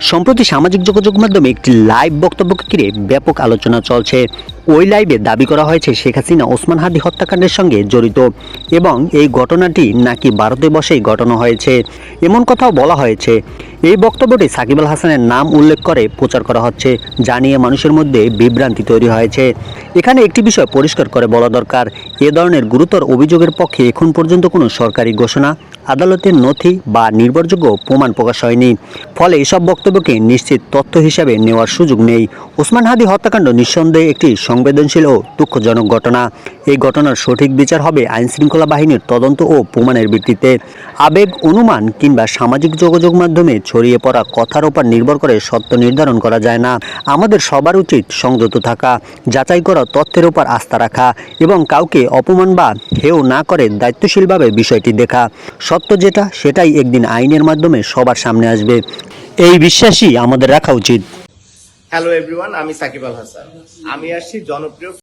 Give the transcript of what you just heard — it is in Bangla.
সম্প্রতি সামাজিক যোগাযোগ মাধ্যমে একটি লাইভ বক্তব্যকে ঘিরে ব্যাপক আলোচনা চলছে। ওই লাইভে দাবি করা হয়েছে শেখ হাসিনা, ওসমান হাদি হত্যাকাণ্ডের সঙ্গে জড়িত এবং এই ঘটনাটি নাকি ভারতে বসেই ঘটানো হয়েছে। এমন কথাও বলা হয়েছে। এই বক্তব্যটি সাকিব আল হাসানের নাম উল্লেখ করে প্রচার করা হচ্ছে যা নিয়ে মানুষের মধ্যে বিভ্রান্তি তৈরি হয়েছে। এখানে একটি বিষয় পরিষ্কার করে বলা দরকার, এ ধরনের গুরুতর অভিযোগের পক্ষে এখন পর্যন্ত কোনো সরকারি ঘোষণা আদালতের নথি বা নির্ভরযোগ্য প্রমাণ প্রকাশ হয়নি। ফলে এসব বক্তব্যকে নিশ্চিত তথ্য হিসাবে নেওয়ার সুযোগ নেই। ওসমান হাদি হত্যাকাণ্ড নিঃসন্দেহে একটি সংবেদনশীল ও দুঃখজনক ঘটনা। এই ঘটনার সঠিক বিচার হবে আইনশৃঙ্খলা বাহিনীর তদন্ত ও প্রমাণের ভিত্তিতে। আবেগ, অনুমান কিংবা সামাজিক যোগাযোগ মাধ্যমে ছড়িয়ে পড়া কথার উপর নির্ভর করে সত্য নির্ধারণ করা যায় না। আমাদের সবার উচিত সংযত থাকা, যাচাই করা, তথ্যের উপর আস্থা রাখা এবং কাউকে অপমান বা হেও না করে দায়িত্বশীলভাবে বিষয়টি দেখা। সত্য যেটা, সেটাই একদিন আইনের মাধ্যমে সবার সামনে আসবে। এই বিশ্বাসই আমাদের রাখা উচিত। হ্যালো এভরিওয়ান আমি সাকিব আল হাসান। আমি আসছি জনপ্রিয়